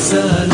السلام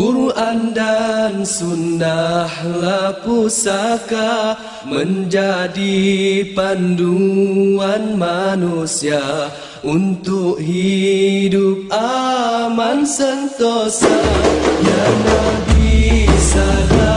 Quran dan sunnah lah pusaka Menjadi panduan manusia Untuk hidup aman sentosa. Ya Nabi Sahabat